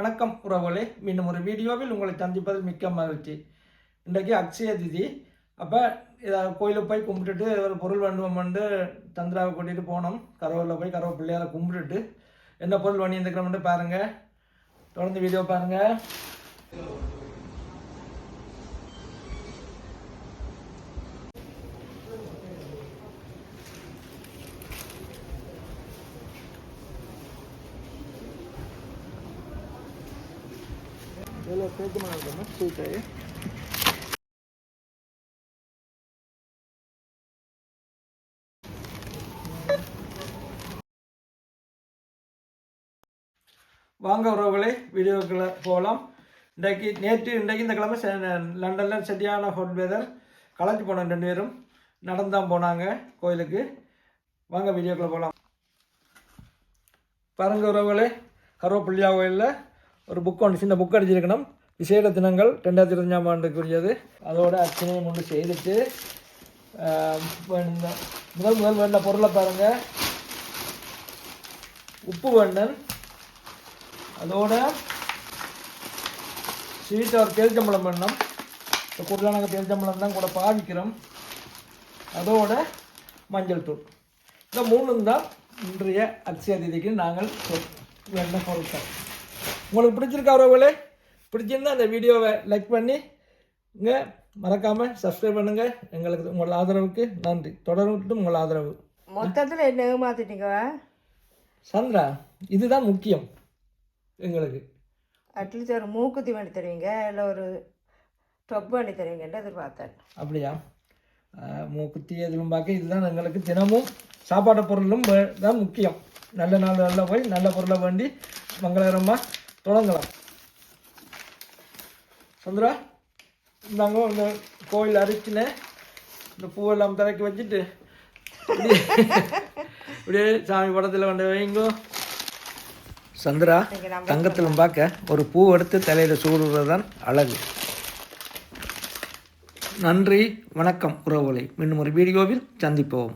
வணக்கம் உறவுகளே. மீண்டும் ஒரு வீடியோவில் உங்களை சந்திப்பதில் மிக்க மகிழ்ச்சி. இன்றைக்கு அக்ஷய திதி. அப்போ கோயிலுக்கு போய் கும்பிட்டுட்டு ஒரு பொருள் வேண்டுமெண்டு சந்திராவை கூட்டிகிட்டு போனோம். கரவூரில் போய் கரவை பிள்ளையாரை கும்பிட்டுட்டு என்ன பொருள் பண்ணி இருந்துக்கிறோம்னு பாருங்கள் தொடர்ந்து வீடியோ பாருங்கள் இதில் சேர்த்து வாங்க உறவுகளை வீடியோக்களை போகலாம். இன்றைக்கு நேற்று இன்றைக்கு இந்த கிழமை லண்டனில் சரியான ஹாட் வெதர் களைச்சி போனோம் ரெண்டு பேரும் நடந்தான் போனாங்க கோயிலுக்கு. வாங்க வீடியோக்குள்ளே போகலாம். பாருங்க உறவுகளே கருவப்பிள்ளையா கோயிலில் ஒரு புக் ஒன்று சின்ன புக் அடிச்சிருக்கணும். விசேட தினங்கள் ரெண்டாயிரத்தி இருபத்தஞ்சாம் ஆண்டுக்குரியது. அதோட அர்ச்சனையும் ஒன்று செய்துட்டு இந்த முதல் முதல் வேண்ட பொருளை பாருங்கள் உப்பு வேண்டன் அதோட ஸ்வீட்டாக ஒரு பேரிச்சம்பழம் வேணும். இப்போ கூடுதலாக நாங்கள் பேரிச்சம்பழம் தான் கூட பாவிக்கிறோம். அதோட மஞ்சள் தூள். இந்த மூணும் தான் இன்றைய அக்ஷய திதிக்கு நாங்கள் வேண்ட பொருட்கள். உங்களுக்கு பிடிச்சிருக்கா உறவுகளே பிடிச்சிருந்தா அந்த வீடியோவை லைக் பண்ணி இங்கே மறக்காமல் சப்ஸ்கிரைப் பண்ணுங்கள் எங்களுக்கு உங்கள் ஆதரவுக்கு நன்றி. தொடரட்டும் உங்கள் ஆதரவு. மொத்தத்தில் என்ன ஏமாத்திட்டீங்க? சந்திரா இதுதான் முக்கியம் எங்களுக்கு. அட்லீஸ்ட் ஒரு மூக்குத்தி பண்ணி தருவீங்க இல்லை ஒரு டொப் பண்ணி தருவீங்கன்ட்டு எதிர்பார்த்தேன். அப்படியா? மூக்குத்தி எதுவும் பார்க்க இதுதான் எங்களுக்கு தினமும் சாப்பாடு பொருளும் தான் முக்கியம். நல்ல நாள் நல்ல போய் நல்ல பொருளை வேண்டி மங்களகரமாக தொடங்கலாம் சந்திரா இந்தாங்க இந்த கோயில் அரிச்சுன்னு இந்த பூவெல்லாம் திறக்கி வச்சுட்டு இப்படியே- சாமி படத்தில் கொண்டு வைங்கோ. சந்திரா தங்கத்திலும் பார்க்க ஒரு பூ எடுத்து தலையில் சூடுறது தான் அழகு. நன்றி வணக்கம் உறவுகளை. மீண்டும் ஒரு வீடியோவில் சந்திப்போம்.